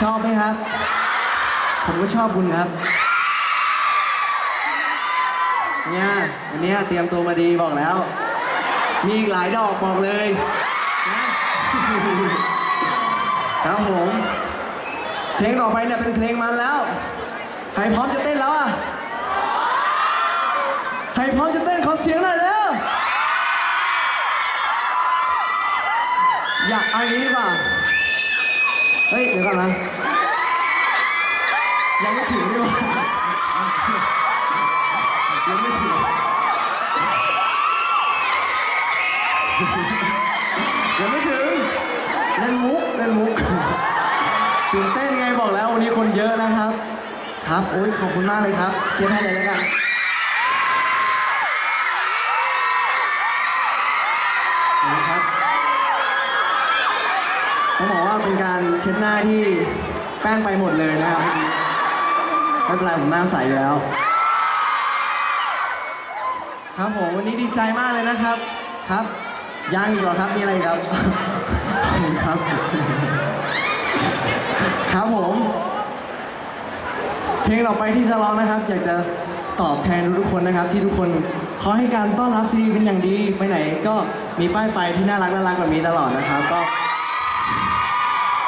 ชอบไหมครับ ผมก็ชอบคุณครับ เนี่ยวันนี้เตรียมตัวมาดีบอกแล้ว มีอีกหลายดอกบอกเลยนะครับผม เพลงต่อไปเนี่ยเป็นเพลงมันแล้ว ใครพร้อมจะเต้นแล้วอะ ใครพร้อมจะเต้นขอเสียงหน่อยเร็วอยากเอาอย่างนี้ดีกว่า เฮ้ย เดี๋ยวก่อนนะ ยังไม่ถึงดีกว่ายังไม่ถึงยังไม่ถึงเล่นมุกเล่นมุกตื่นเต้นไงบอกแล้ววันนี้คนเยอะนะครับ ครับ โอ้ยขอบคุณมากเลยครับ เชียร์ให้เลยแล้วกันขอบคุณครับต้องบอกว่า เป็นการเช็ดหน้าที่แป้งไปหมดเลยนะครับไม่เป็นไรผมหน้าใสแล้ว ครับผมวันนี้ดีใจมากเลยนะครับครับยังอีกเหรอครับมีอะไรครับครับ ครับผมเพลงต่อไปที่จะร้องนะครับ อยากจะตอบแทนทุกคนนะครับ ที่ทุกคนเขาให้การต้อนรับซีดีเป็นอย่างดีไปไหน ก็มีป้ายไฟที่น่ารักน่ารักแบบนี้ตลอดนะครับ ก็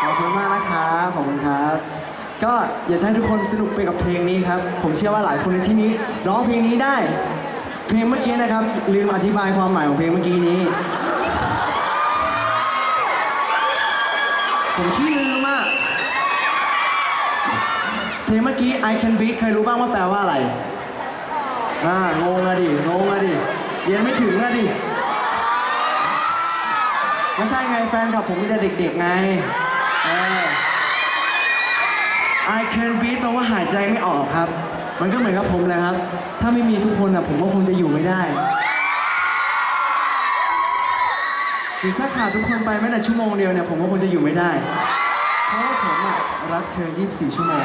ขอบคุณมากนะครับขอบคุณครับ ก็อยากจะให้ทุกคนสนุกไปกับเพลงนี้ครับ ผมเชื่อว่าหลายคนในที่นี้ร้องเพลงนี้ได้ เพลงเมื่อกี้นะครับ ลืมอธิบายความหมายของเพลงเมื่อกี้นี้ ผมขี้ลืมอะเพลงเมื่อกี้ I can beat ใครรู้บ้างว่าแปลว่าอะไรอ่างงอะดิงงอะดิเรียนไม่ถึงอะดิไม่ใช่ไงแฟนคลับผมมีแต่เด็กๆไง เออ I can breathe แปลว่าหายใจไม่ออกครับ มันก็เหมือนกับผมเลยครับ ถ้าไม่มีทุกคนอะผมก็คงจะอยู่ไม่ได้หรือถ้าขาดทุกคนไปแม้แต่ชั่วโมงเดียวเนี่ยผมก็คงจะอยู่ไม่ได้ เพราะว่าผมอะรักเธอ 24 ชั่วโมง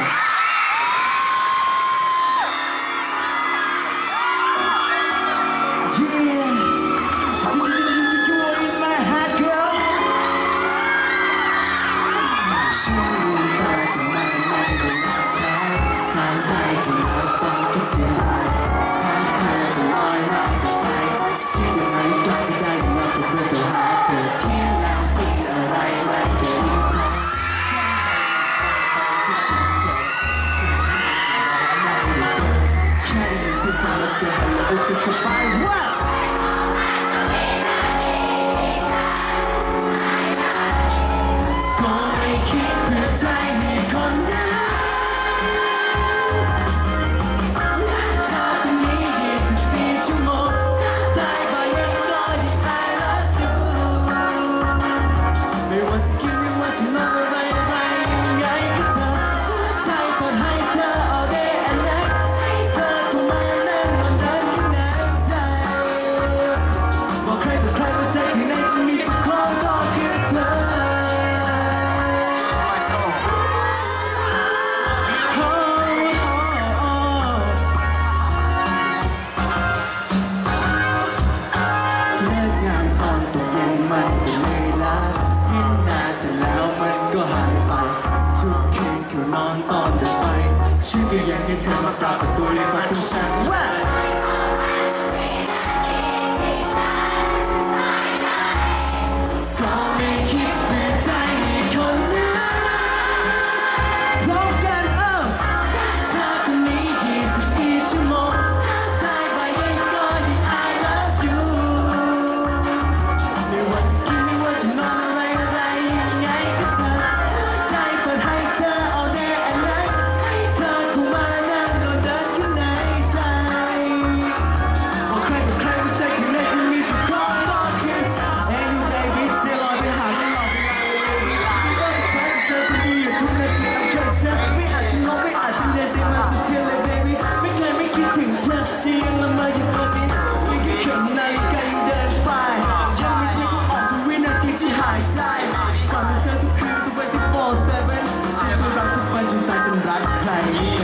รู้ ก็ยังให้เธ รั